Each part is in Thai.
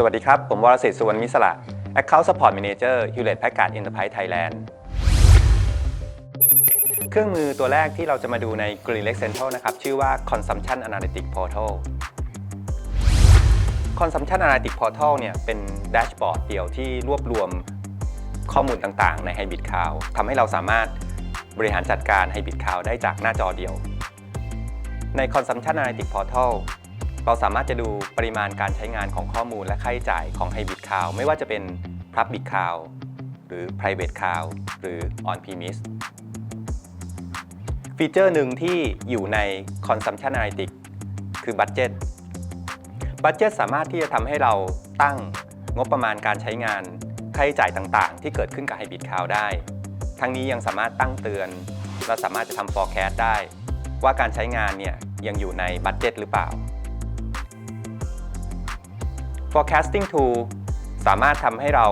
สวัสดีครับ ผมวรศิษฐ์สุวรรณมิสระ Account Support Manager Hewlett Packard Enterprise Thailand เครื่องมือตัวแรกที่เราจะมาดูใน Green Lake Central นะครับ ชื่อว่า Consumption Analytics Portal Consumption Analytics Portal เนี่ยเป็นแดชบอร์ดเดียวที่รวบรวมข้อมูลต่างๆ ใน Hybrid Cloud ทำให้เราสามารถบริหารจัดการ Hybrid Cloud ได้จากหน้าจอเดียว ใน Consumption Analytics Portal เราสามารถจะดูปริมาณการใช้งานของข้อมูลและค่าใช้จ่ายของ Hybrid Cloud ไม่ว่าจะเป็น Public Cloud หรือ Private Cloud หรือ On-Premise ฟีเจอร์หนึ่งที่อยู่ใน Consumption Analytics คือ Budget Budget สามารถที่จะทำให้เราตั้งงบประมาณการใช้งานค่าใช้จ่ายต่างๆ ที่เกิดขึ้นกับ Hybrid Cloud ได้ ทั้งนี้ยังสามารถตั้งเตือน และสามารถจะทำ forecast ได้ ว่าการใช้งานเนี่ยยังอยู่ในบัตเจ็ตหรือเปล่า forecasting tool สามารถทำให้เรา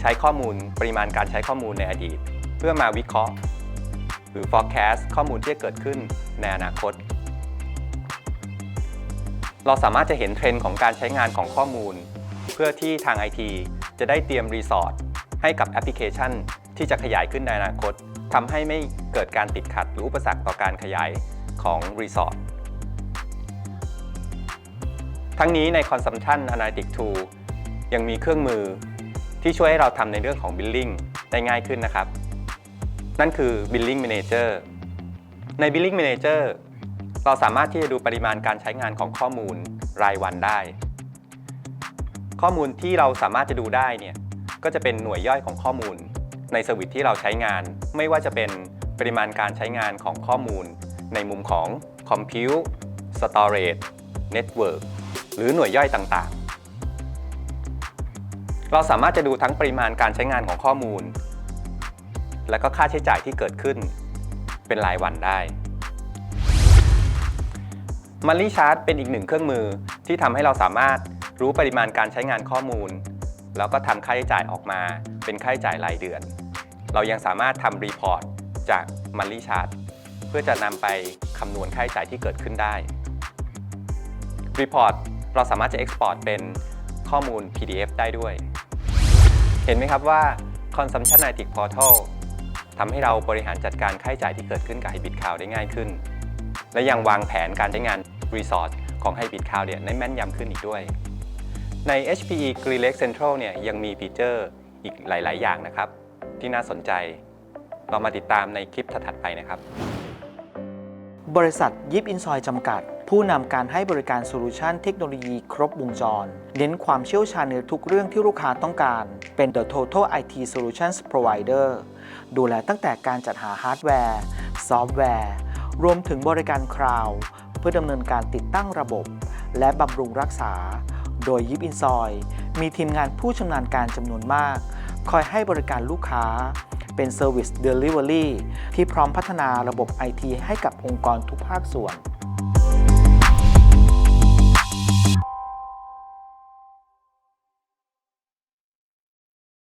ใช้ข้อมูลปริมาณการใช้ข้อมูลในอดีต เพื่อมาวิเคราะห์ หรือ forecast ข้อมูลที่จะเกิดขึ้นในอนาคต เราสามารถจะเห็นเทรนด์ของการใช้งานของข้อมูล เพื่อที่ทาง IT จะได้เตรียมรีสอร์ทให้กับแอปพลิเคชันที่จะขยายขึ้นในอนาคตทำให้ไม่เกิดการติดขัดหรืออุปสรรคต่อการขยายของรีสอร์ท ทั้งนี้ใน Consumption Analytics Tool ยังมีเครื่องมือที่ช่วยให้เราทำในเรื่องของ Billing ได้ง่ายขึ้นนะครับ นั่นคือ Billing Manager ใน Billing Manager เราสามารถที่จะดูปริมาณการใช้งานของข้อมูลรายวันได้ ข้อมูลที่เราสามารถจะดูได้เนี่ยก็จะเป็นหน่วยย่อยของข้อมูล ในสวิตที่เราใช้งาน ไม่ว่าจะเป็นปริมาณการใช้งานของข้อมูล ในมุมของ Compute Storage Network หรือหน่วยย่อยต่างๆ เราสามารถจะดูทั้งปริมาณการใช้งานของข้อมูล และก็ค่าใช้จ่ายที่เกิดขึ้น เป็นรายวันได้ m o n t h l y Chart เป็นอีกหนึ่งเครื่องมือที่ทำให้เราสามารถรู้ปริมาณการใช้งานข้อมูล แล้วก็ทำค่าใช้จ่ายออกมา เป็นค่าใช้จ่ายรายเดือน เรายังสามารถทำรีพอร์ตจาก m o n t h l y Chart เพื่อจะนำไปคำนวณค่าใช้จ่ายที่เกิดขึ้นได้ Report เราสามารถจะ Export เป็นข้อมูล PDF ได้ด้วย เห็นไหมครับว่า Consumption Analytics Portal ทำให้เราบริหารจัดการค่าใช้จ่ายที่เกิดขึ้นกับ Hybrid Cloud ได้ง่ายขึ้น และยังวางแผนการใช้งาน Resource ของ Hybrid Cloud เนี่ยได้แม่นยำขึ้นอีกด้วย ใน HPE Green Lake Central เนี่ยยังมีฟีเจอร์อีกหลาย ๆ อย่างนะครับ ที่น่าสนใจ เรามาติดตามในคลิปถัดๆไปนะครับ บริษัทยิปอินซอยจำกัด ผู้นำการให้บริการโซลูชันเทคโนโลยีครบวงจร เน้นความเชี่ยวชาญในทุกเรื่องที่ลูกค้าต้องการ เป็น The Total IT Solutions Provider ดูแลตั้งแต่การจัดหาฮาร์ดแวร์ ซอฟต์แวร์ รวมถึงบริการคลาวด์เพื่อดำเนินการติดตั้งระบบ และบำรุงรักษา โดยยิปอินซอย มีทีมงานผู้ชำนาญการจำนวนมาก คอยให้บริการลูกค้า เป็น Service Delivery ที่พร้อมพัฒนาระบบ IT ให้กับองค์กรทุกภาคส่วน